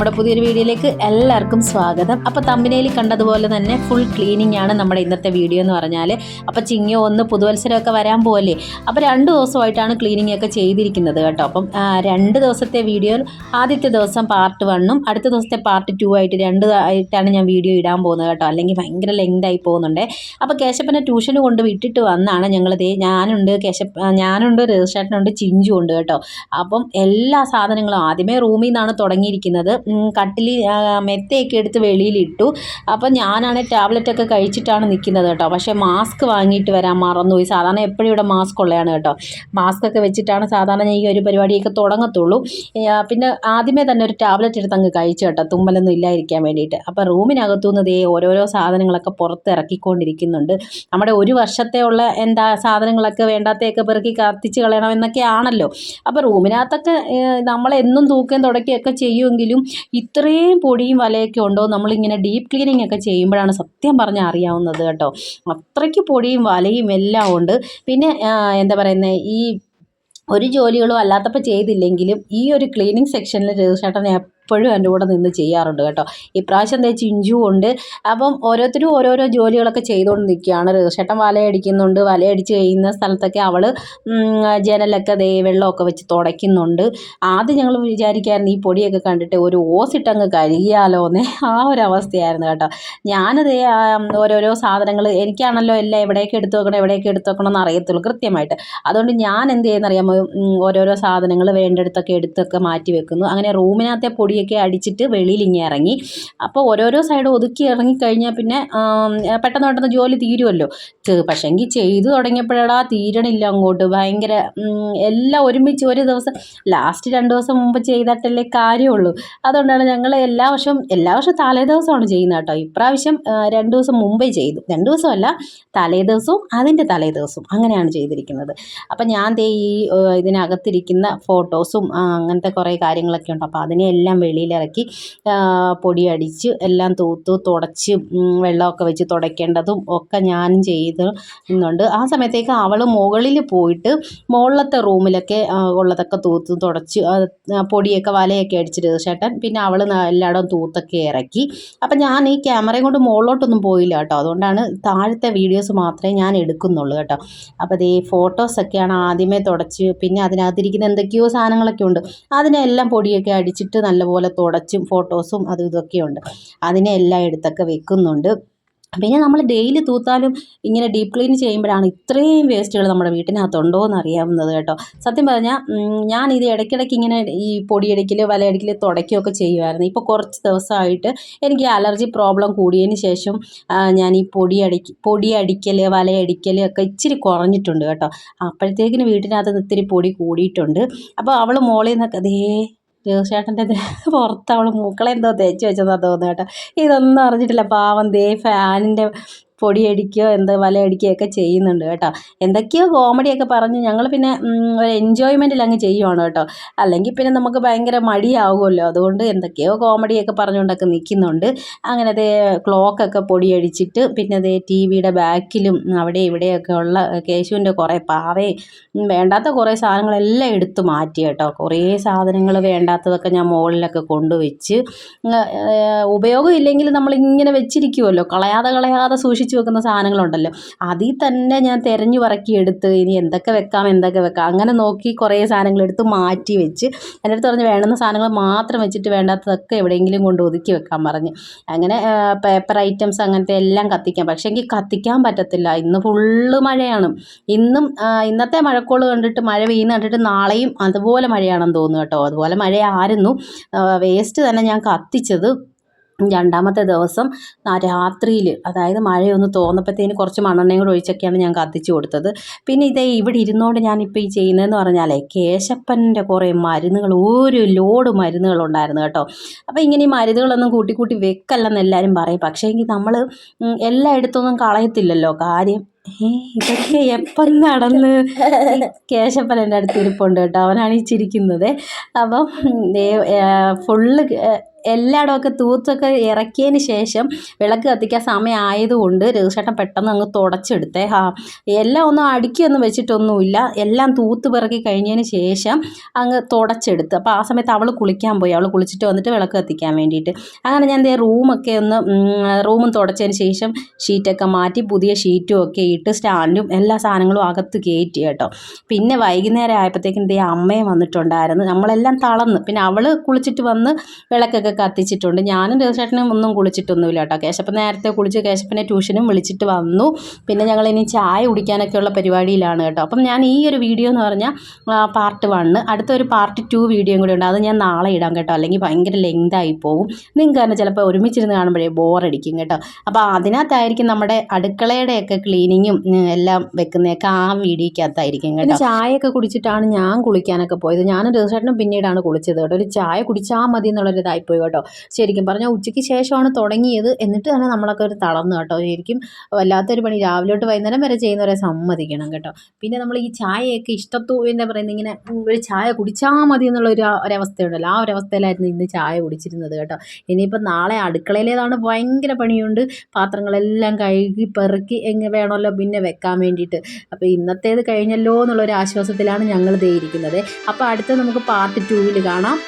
നമ്മുടെ പുതിയൊരു വീഡിയോയിലേക്ക് എല്ലാവർക്കും സ്വാഗതം. അപ്പോൾ തമ്പിനയിൽ കണ്ടതുപോലെ തന്നെ ഫുൾ ക്ലീനിങ് ആണ് നമ്മുടെ ഇന്നത്തെ വീഡിയോ എന്ന് പറഞ്ഞാൽ അപ്പോൾ ചിങ്ങോ ഒന്ന് പുതുവത്സരമൊക്കെ വരാൻ പോകല്ലേ അപ്പോൾ രണ്ട് ദിവസമായിട്ടാണ് ക്ലീനിങ് ഒക്കെ ചെയ്തിരിക്കുന്നത് കേട്ടോ. അപ്പം രണ്ട് ദിവസത്തെ വീഡിയോ ആദ്യത്തെ ദിവസം പാർട്ട് വണ്ണും അടുത്ത ദിവസത്തെ പാർട്ട് ടു ആയിട്ട് രണ്ട് ആയിട്ടാണ് ഞാൻ വീഡിയോ ഇടാൻ പോകുന്നത് കേട്ടോ. അല്ലെങ്കിൽ ഭയങ്കര ലെങ്ത് ആയി പോകുന്നുണ്ട്. അപ്പോൾ കേശപ്പനെ ട്യൂഷന് കൊണ്ട് വിട്ടിട്ട് വന്നാണ് ഞങ്ങൾ ദേ ഞാനുണ്ട് കേശപ്പ ഞാനുണ്ട് രജിസ്ട്രേഷനുണ്ട് ചിഞ്ചു ഉണ്ട് കേട്ടോ. അപ്പം എല്ലാ സാധനങ്ങളും ആദ്യമേ റൂമിൽ നിന്നാണ് തുടങ്ങിയിരിക്കുന്നത്. ആ, മെത്തയൊക്കെ എടുത്ത് വെളിയിലിട്ടു. അപ്പം ഞാനാണ് ടാബ്ലറ്റൊക്കെ കഴിച്ചിട്ടാണ് നിൽക്കുന്നത് കേട്ടോ. പക്ഷേ മാസ്ക് വാങ്ങിയിട്ട് വരാൻ മറന്നുപോയി. സാധാരണ എപ്പോഴും ഇവിടെ മാസ്ക് ഉള്ളതാണ് കേട്ടോ. മാസ്ക് ഒക്കെ വെച്ചിട്ടാണ് സാധാരണ ഞാൻ ഈ ഒരു പരിപാടിയൊക്കെ തുടങ്ങത്തുള്ളൂ. പിന്നെ ആദ്യമേ തന്നെ ഒരു ടാബ്ലറ്റ് എടുത്ത് അങ്ങ് കഴിച്ചു കേട്ടോ. തുമ്മലൊന്നും ഇല്ലായിരിക്കാൻ വേണ്ടിയിട്ട്. അപ്പം റൂമിനകത്തുനിന്ന് ദേ ഓരോരോ സാധനങ്ങളൊക്കെ പുറത്ത് ഇറക്കിക്കൊണ്ടിരിക്കുന്നുണ്ട് നമ്മുടെ ഒരു വർഷത്തെ ഉള്ള എന്താ സാധനങ്ങളൊക്കെ വേണ്ടാത്തയൊക്കെ പെറുക്കി കത്തിച്ച് കളയണമെന്നൊക്കെ എന്നൊക്കെയാണല്ലോ അപ്പോൾ റൂമിനകത്തൊക്കെ നമ്മളെന്നും തൂക്കുകയും തുടക്കുകയൊക്കെ ചെയ്യുമെങ്കിലും ഇത്രയും പൊടിയും വലയൊക്കെ ഉണ്ടോ നമ്മളിങ്ങനെ ഡീപ്പ് ക്ലീനിങ് ഒക്കെ ചെയ്യുമ്പോഴാണ് സത്യം പറഞ്ഞാൽ അറിയാവുന്നത് കേട്ടോ. അത്രയ്ക്ക് പൊടിയും വലയും എല്ലാം ഉണ്ട്. പിന്നെ എന്താ പറയുന്നത് ഈ ഒരു ജോലികളും അല്ലാത്തപ്പോൾ ചെയ്തില്ലെങ്കിലും ഈ ഒരു ക്ലീനിങ് സെക്ഷനിൽ രഘുചേട്ടൻ എപ്പോഴും എന്റെ കൂടെ നിന്ന് ചെയ്യാറുണ്ട് കേട്ടോ. ഇപ്രാവശ്യം തേച്ച് ഇഞ്ചും ഉണ്ട്. അപ്പം ഓരോരുത്തരും ഓരോരോ ജോലികളൊക്കെ ചെയ്തുകൊണ്ട് നിൽക്കുകയാണ്. രഘുചേട്ടൻ വലയടിക്കുന്നുണ്ട് വലയടിച്ച് കഴിയുന്ന സ്ഥലത്തൊക്കെ അവൾ ജനലൊക്കെ ദേ വെള്ളമൊക്കെ വെച്ച് തുടയ്ക്കുന്നുണ്ട്. ആദ്യം ഞങ്ങൾ വിചാരിക്കായിരുന്നു ഈ പൊടിയൊക്കെ കണ്ടിട്ട് ഒരു ഓസിട്ടങ്ങ് കഴുകിയാലോ എന്നേ ആ ഒരു അവസ്ഥയായിരുന്നു കേട്ടോ. ഞാനത് ഓരോരോ സാധനങ്ങൾ എനിക്കാണല്ലോ എല്ലാം എവിടേക്ക് എടുത്തു വെക്കണം എവിടേക്ക് എടുത്തു വെക്കണം എന്ന് അറിയത്തുള്ളൂ കൃത്യമായിട്ട്. അതുകൊണ്ട് ഞാൻ എന്ത് ചെയ്യുന്നറിയാമോ? ഓരോരോ സാധനങ്ങൾ വേണ്ടടുത്തൊക്കെ എടുത്തൊക്കെ മാറ്റി വെക്കുന്നു. അങ്ങനെ റൂമിനകത്തെ പൊടിയൊക്കെ അടിച്ചിട്ട് വെളിയിൽ ഇങ്ങനെ ഇറങ്ങി. അപ്പോൾ ഓരോരോ സൈഡ് ഒതുക്കി ഇറങ്ങിക്കഴിഞ്ഞാൽ പിന്നെ പെട്ടെന്ന് പെട്ടെന്ന് ജോലി തീരുമല്ലോ പക്ഷേങ്കിൽ ചെയ്തു തുടങ്ങിയപ്പോഴാ തീരണില്ല അങ്ങോട്ട്. ഭയങ്കര എല്ലാം ഒരുമിച്ച് ഒരു ദിവസം ലാസ്റ്റ് രണ്ട് ദിവസം മുമ്പ് ചെയ്തിട്ടല്ലേ കാര്യമുള്ളൂ. അതുകൊണ്ടാണ് ഞങ്ങൾ എല്ലാ വർഷവും എല്ലാ വർഷവും തലേ ദിവസമാണ് ചെയ്യുന്നത് കേട്ടോ. ഇപ്രാവശ്യം രണ്ട് ദിവസം മുമ്പേ ചെയ്തു. രണ്ട് ദിവസമല്ല തലേ ദിവസവും അതിന്റെ തലേ ദിവസവും അങ്ങനെയാണ് ചെയ്തിരിക്കുന്നത്. അപ്പം ഞാൻ ദേ ഈ ഇതിനകത്തിരിക്കുന്ന ഫോട്ടോസും അങ്ങനത്തെ കുറേ കാര്യങ്ങളൊക്കെ ഉണ്ട്. അപ്പോൾ അതിനെല്ലാം വെളിയിലിറക്കി പൊടി പൊടിയടിച്ച് എല്ലാം തൂത്ത് തുടച്ച് വെള്ളമൊക്കെ വെച്ച് തുടയ്ക്കേണ്ടതും ഒക്കെ ഞാനും ചെയ്യുന്നുണ്ട് ആ സമയത്തേക്ക് അവൾ മുകളിൽ പോയിട്ട് മുകളിലത്തെ റൂമിലൊക്കെ ഉള്ളതൊക്കെ തൂത്ത് തുടച്ച് പൊടിയൊക്കെ വലയൊക്കെ അടിച്ചിട്ട് ചേട്ടൻ പിന്നെ അവൾ എല്ലായിടവും തൂത്തൊക്കെ ഇറക്കി. അപ്പം ഞാൻ ഈ ക്യാമറയും കൊണ്ട് മുകളിലോട്ടൊന്നും പോയില്ല കേട്ടോ. അതുകൊണ്ടാണ് താഴത്തെ വീഡിയോസ് മാത്രമേ ഞാൻ എടുക്കുന്നുള്ളൂ കേട്ടോ. അപ്പോൾ ഈ ഫോട്ടോസൊക്കെയാണ് ആദ്യമേ തുടച്ച് പിന്നെ അതിനകത്തിരിക്കുന്ന എന്തൊക്കെയോ സാധനങ്ങളൊക്കെ ഉണ്ട്. അതിനെല്ലാം പൊടിയൊക്കെ അടിച്ചിട്ട് നല്ലപോലെ തുടച്ചും ഫോട്ടോസും അതും ഇതൊക്കെ ഉണ്ട് അതിനെ എല്ലാം എടുത്തൊക്കെ വെക്കുന്നുണ്ട്. പിന്നെ നമ്മൾ ഡെയിലി തൂത്താലും ഇങ്ങനെ ഡീപ്പ് ക്ലീൻ ചെയ്യുമ്പോഴാണ് ഇത്രയും വേസ്റ്റുകൾ നമ്മുടെ വീട്ടിനകത്തുണ്ടോ എന്ന് അറിയാവുന്നത് കേട്ടോ. സത്യം പറഞ്ഞാൽ ഞാൻ ഇത് ഇടയ്ക്കിടയ്ക്ക് ഇങ്ങനെ ഈ പൊടിയടിക്കൽ വലയടിക്കൽ തുടയ്ക്കുകയൊക്കെ ചെയ്യുമായിരുന്നു. ഇപ്പോൾ കുറച്ച് ദിവസമായിട്ട് എനിക്ക് അലർജി പ്രോബ്ലം കൂടിയതിന് ശേഷം ഞാൻ ഈ പൊടിയടിക്ക് പൊടിയടിക്കൽ വലയടിക്കൽ ഒക്കെ ഇച്ചിരി കുറഞ്ഞിട്ടുണ്ട് കേട്ടോ. അപ്പോഴത്തേക്കിന് വീട്ടിനകത്ത് ഇത്തിരി പൊടി കൂടിയിട്ടുണ്ട്. അപ്പോൾ അവൾ മോളിൽ നിന്നൊക്കെ അതേ ജോസേട്ടന്റെ പുറത്ത് അവൾ മൂക്കളെന്തോ തേച്ച് വെച്ചതാ തോന്നുന്നു കേട്ടോ. ഇതൊന്നും അറിഞ്ഞിട്ടില്ല. പാവം ദേ ഫാനിന്റെ പൊടിയടിക്കുകയോ എന്താ വലയടിക്കുകയൊക്കെ ചെയ്യുന്നുണ്ട് കേട്ടോ. എന്തൊക്കെയോ കോമഡിയൊക്കെ പറഞ്ഞ് ഞങ്ങൾ പിന്നെ ഒരു എൻജോയ്മെന്റിൽ അങ്ങ് ചെയ്യുവാണ് കേട്ടോ. അല്ലെങ്കിൽ പിന്നെ നമുക്ക് ഭയങ്കര മടിയാവുമല്ലോ. അതുകൊണ്ട് എന്തൊക്കെയോ കോമഡിയൊക്കെ പറഞ്ഞുകൊണ്ടൊക്കെ നിൽക്കുന്നുണ്ട്. അങ്ങനെ അതേ ക്ലോക്കൊക്കെ പൊടിയടിച്ചിട്ട് പിന്നെ അതേ ടി വിയുടെ ബാക്കിലും അവിടെ ഇവിടെയൊക്കെ ഉള്ള കേശുവിന്റെ കുറേ പാവയും ഉം, വേണ്ടാത്ത കുറേ സാധനങ്ങളെല്ലാം എടുത്ത് മാറ്റി കേട്ടോ. കുറേ സാധനങ്ങൾ വേണ്ടാത്തതൊക്കെ ഞാൻ മുകളിലൊക്കെ കൊണ്ടുവച്ച് ഉപയോഗമില്ലെങ്കിൽ ഇല്ലെങ്കിൽ നമ്മളിങ്ങനെ വെച്ചിരിക്കുമല്ലോ കളയാതെ കളയാതെ സൂക്ഷിച്ച് വെക്കുന്ന സാധനങ്ങളുണ്ടല്ലോ. അതിൽ തന്നെ ഞാൻ തിരഞ്ഞു പറക്കി എടുത്ത് ഇനി എന്തൊക്കെ വെക്കാം എന്തൊക്കെ വെക്കാം അങ്ങനെ നോക്കി കുറേ സാധനങ്ങൾ എടുത്ത് മാറ്റി വെച്ച് എന്റെ അടുത്ത് പറഞ്ഞ് വേണ്ടുന്ന സാധനങ്ങൾ മാത്രം വെച്ചിട്ട് വേണ്ടാത്തതൊക്കെ എവിടെയെങ്കിലും കൊണ്ട് ഒതുക്കി വെക്കാൻ പറഞ്ഞ്. അങ്ങനെ പേപ്പർ ഐറ്റംസ് അങ്ങനത്തെ എല്ലാം കത്തിക്കാം. പക്ഷേ എനിക്ക് കത്തിക്കാൻ പറ്റത്തില്ല. ഇന്ന് ഫുള്ള് മഴയാണ്. ഇന്നും ഇന്നത്തെ മഴക്കോൾ കണ്ടിട്ട് മഴ പെയ്യുന്ന കണ്ടിട്ട് നാളെയും അതുപോലെ മഴയാണെന്ന് തോന്നുന്നു കേട്ടോ. അതുപോലെ മഴയായിരുന്നു. വേസ്റ്റ് തന്നെ ഞാൻ കത്തിച്ചത് രണ്ടാമത്തെ ദിവസം രാത്രിയിൽ അതായത് മഴയൊന്ന് തോന്നപ്പോഴത്തേന് കുറച്ച് മണ്ണെണ്ണയും കൂടെ ഒഴിച്ചൊക്കെയാണ് ഞാൻ കത്തിച്ചു കൊടുത്തത്. പിന്നെ ഇതേ ഇവിടെ ഇരുന്നുകൊണ്ട് ഞാനിപ്പോൾ ഈ ചെയ്യുന്നതെന്ന് പറഞ്ഞാലേ കേശപ്പന്റെ കുറേ മരുന്നുകൾ ഒരു ലോഡ് മരുന്നുകളുണ്ടായിരുന്നു കേട്ടോ. അപ്പോൾ ഇങ്ങനെ ഈ മരുന്നുകളൊന്നും കൂട്ടി കൂട്ടി വെക്കല്ലെന്ന് എല്ലാവരും പറയും. പക്ഷേ എങ്കിൽ നമ്മൾ എല്ലായിടത്തൊന്നും കളയത്തില്ലല്ലോ. കാര്യം ഇതൊക്കെ എപ്പം നടന്ന്? കേശപ്പൻ എന്റെ അടുത്ത് ഇരിപ്പുണ്ട് കേട്ടോ. അവനാണ് ഈ ചിരിക്കുന്നത്. അപ്പം ഫുള്ള് എല്ലായിടമൊക്കെ തൂത്തൊക്കെ ഇറക്കിയതിന് ശേഷം വിളക്ക് കത്തിക്കാൻ സമയമായതുകൊണ്ട് രഘുചേട്ടൻ പെട്ടെന്ന് അങ്ങ് തുടച്ചെടുത്തേ. ആ എല്ലാം ഒന്നും അടുക്കിയൊന്നും വെച്ചിട്ടൊന്നുമില്ല. എല്ലാം തൂത്ത് പിറക്കി കഴിഞ്ഞതിന് ശേഷം അങ്ങ് തുടച്ചെടുത്ത്. അപ്പോൾ ആ സമയത്ത് അവൾ കുളിക്കാൻ പോയി. അവൾ കുളിച്ചിട്ട് വന്നിട്ട് വിളക്ക് കത്തിക്കാൻ വേണ്ടിയിട്ട്. അങ്ങനെ ഞാൻ ദേ റൂമൊക്കെ ഒന്ന് റൂമും തുടച്ചതിന് ശേഷം ഷീറ്റൊക്കെ മാറ്റി പുതിയ ഷീറ്റും ഒക്കെ ഇട്ട് സ്റ്റാൻഡും എല്ലാ സാധനങ്ങളും അകത്ത് കയറ്റി കേട്ടോ. പിന്നെ വൈകുന്നേരം ആയപ്പോഴത്തേക്കും ദേ അമ്മയും വന്നിട്ടുണ്ടായിരുന്നു. നമ്മളെല്ലാം തളർന്ന്. പിന്നെ അവൾ കുളിച്ചിട്ട് വന്ന് വിളക്കൊക്കെ കത്തിച്ചിട്ടുണ്ട്. ഞാനും രഘുചേട്ടനും ഒന്നും കുളിച്ചിട്ടൊന്നുമില്ല കേട്ടോ. കേശപ്പൻ നേരത്തെ കുളിച്ച് കേശപ്പനെ ട്യൂഷനും വിളിച്ചിട്ട് വന്നു. പിന്നെ ഞങ്ങൾ ഇനി ചായ കുടിക്കാനൊക്കെയുള്ള പരിപാടിയിലാണ് കേട്ടോ. അപ്പം ഞാൻ ഈ ഒരു വീഡിയോ എന്ന് പറഞ്ഞാൽ പാർട്ട് വണ്ണ് അടുത്തൊരു പാർട്ട് ടു വീഡിയോയും കൂടി ഉണ്ട്. അത് ഞാൻ നാളെ ഇടാം കേട്ടോ. അല്ലെങ്കിൽ ഭയങ്കര ലെങ്തായി പോകും. നിങ്ങൾക്ക് തന്നെ ചിലപ്പോൾ ഒരുമിച്ചിരുന്ന് കാണുമ്പോഴേ ബോറടിക്കും കേട്ടോ. അപ്പോൾ അതിനകത്തായിരിക്കും നമ്മുടെ അടുക്കളയുടെയൊക്കെ ക്ലീനിങ്ങും എല്ലാം വെക്കുന്നതൊക്കെ ആ വീഡിയോക്കകത്തായിരിക്കും കേട്ടോ. ചായയൊക്കെ കുടിച്ചിട്ടാണ് ഞാൻ കുളിക്കാനൊക്കെ പോയത്. ഞാനും രഘുചേട്ടനും പിന്നീടാണ് കുളിച്ചത് കേട്ടോ. ഒരു ചായ കുടിച്ചാൽ മതി എന്നുള്ളൊരു ഇതായിപ്പോയി കേട്ടോ. ശരിക്കും പറഞ്ഞാൽ ഉച്ചയ്ക്ക് ശേഷമാണ് തുടങ്ങിയത്. എന്നിട്ട് തന്നെ നമ്മളൊക്കെ ഒരു തളർന്നു കേട്ടോ. ശരിക്കും വല്ലാത്തൊരു പണി. രാവിലെ തൊട്ട് വൈകുന്നേരം വരെ ചെയ്യുന്നവരെ സമ്മതിക്കണം കേട്ടോ. പിന്നെ നമ്മൾ ഈ ചായയൊക്കെ ഇഷ്ടത്തു എന്താ പറയുന്നത് ഇങ്ങനെ ഒരു ചായ കുടിച്ചാൽ മതി എന്നുള്ള ഒരു ഒരവസ്ഥയുണ്ടല്ലോ ആ ഒരവസ്ഥയിലായിരുന്നു ഇന്ന് ചായ കുടിച്ചിരുന്നത് കേട്ടോ. ഇനിയിപ്പോൾ നാളെ അടുക്കളയിലേതാണ് ഭയങ്കര പണിയുണ്ട്. പാത്രങ്ങളെല്ലാം കഴുകി പെറുക്കി എങ്ങനെ വേണമല്ലോ പിന്നെ വെക്കാൻ വേണ്ടിയിട്ട്. അപ്പോൾ ഇന്നത്തേത് കഴിഞ്ഞല്ലോ എന്നുള്ള ഒരു ആശ്വാസത്തിലാണ് ഞങ്ങൾ ദേ ഇരിക്കുന്നത്. അപ്പോൾ അടുത്ത നമുക്ക് പാർട്ട് ടൂവിൽ കാണാം.